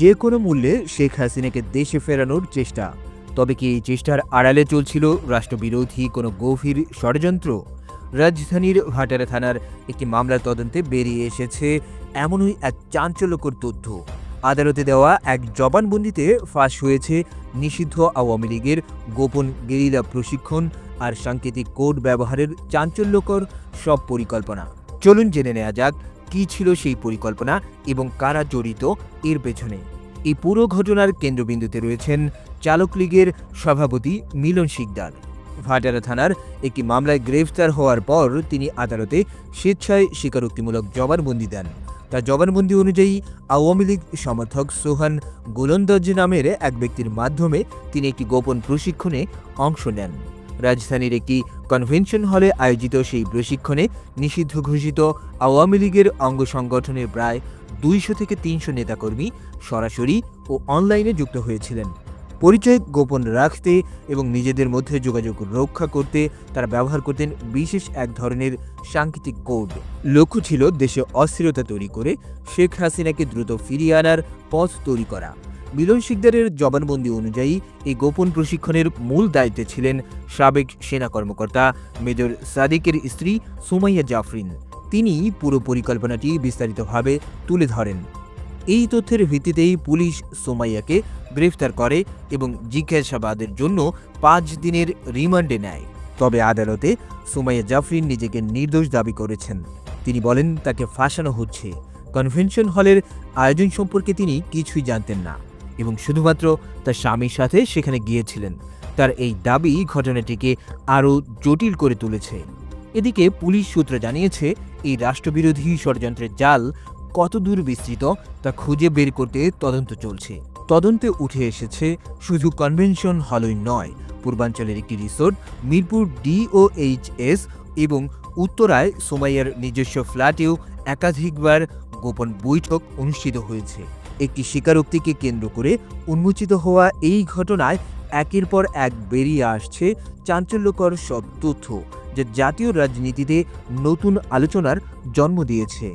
যে কোনো মূল্যে শেখ হাসিনাকে দেশে ফেরানোর চেষ্টা। তবে কি এই চেষ্টার আড়ালে চলছিল রাষ্ট্রবিরোধী কোনো গভীর ষড়যন্ত্র? রাজধানীর ভাটারা থানার একটি মামলার তদন্তে বেরিয়ে এসেছে এমনই এক চাঞ্চল্যকর তথ্য। আদালতে দেওয়া এক জবানবন্দিতে ফাঁস হয়েছে নিষিদ্ধ আওয়ামী লীগের গোপন গেরিলা প্রশিক্ষণ আর সাংকেতিক কোড ব্যবহারের চাঞ্চল্যকর সব পরিকল্পনা। চলুন জেনে নেওয়া যাক কী ছিল সেই পরিকল্পনা এবং কারা জড়িত এর পেছনে। এই পুরো ঘটনার কেন্দ্রবিন্দুতে রয়েছেন চালক লীগের সভাপতি মিলন শিকদার। ভাটারা থানার একটি মামলায় গ্রেফতার হওয়ার পর তিনি আদালতে স্বেচ্ছায় স্বীকারোক্তিমূলক জবানবন্দি দেন। তার জবানবন্দি অনুযায়ী আওয়ামী লীগ সমর্থক সোহান গোলন্দাজ নামের এক ব্যক্তির মাধ্যমে তিনি একটি গোপন প্রশিক্ষণে অংশ নেন। রাজধানীর একটি কনভেনশন হলে আয়োজিত সেই প্রশিক্ষণে নিষিদ্ধ ঘোষিত আওয়ামী লীগের অঙ্গ সংগঠনের প্রায় দুইশো থেকে তিনশো নেতাকর্মী সরাসরি ও অনলাইনে যুক্ত হয়েছিলেন। পরিচয় গোপন রাখতে এবং নিজেদের মধ্যে যোগাযোগ রক্ষা করতে তারা ব্যবহার করতেন বিশেষ এক ধরনের সাংকেতিক কোড। লক্ষ্য ছিল দেশে অস্থিরতা তৈরি করে শেখ হাসিনাকে দ্রুত ফিরিয়ে আনার পথ তৈরি করা। মিলন শিকদারের জবানবন্দি অনুযায়ী এই গোপন প্রশিক্ষণের মূল দায়িত্বে ছিলেন সাবেক সেনা কর্মকর্তা মেজর সাদিকের স্ত্রী সুমাইয়া জাফরিন। তিনি পুরো পরিকল্পনাটি বিস্তারিতভাবে তুলে ধরেন। এই তথ্যের ভিত্তিতেই পুলিশ সোমাইয়াকে গ্রেফতার করে এবং জিজ্ঞাসাবাদের জন্য পাঁচ দিনের রিমান্ডে নেয়। তবে আদালতে সোমাইয়া জাফরিন নিজেকে নির্দোষ দাবি করেছেন। তিনি বলেন, তাকে ফাঁসানো হচ্ছে। কনভেনশন হলের আয়োজন সম্পর্কে তিনি কিছুই জানতেন না। এবং শুধুমাত্র তার স্বামীর সাথে সেখানে গিয়েছিলেন। তার এই দাবি ঘটনাটিকে আরও জটিল করে তুলেছে। এদিকে পুলিশ সূত্র জানিয়েছে, এই রাষ্ট্রবিরোধী ষড়যন্ত্রের জাল কতদূর বিস্তৃত তা খুঁজে বের করতে তদন্ত চলছে। তদন্তে উঠে এসেছে, শুধু কনভেনশন হলই নয়, পূর্বাঞ্চলের একটি রিসোর্ট, মিরপুর ডিওএইচএস এবং উত্তরায় সোমাইয়ার নিজস্ব ফ্ল্যাটেও একাধিকবার গোপন বৈঠক অনুষ্ঠিত হয়েছে। একটি স্বীকারোক্তিকে কেন্দ্র করে উন্মোচিত হওয়া এই ঘটনায় একের পর এক বেরিয়ে আসছে চাঞ্চল্যকর সব তথ্য, যা জাতীয় রাজনীতিতে নতুন আলোচনার জন্ম দিয়েছে।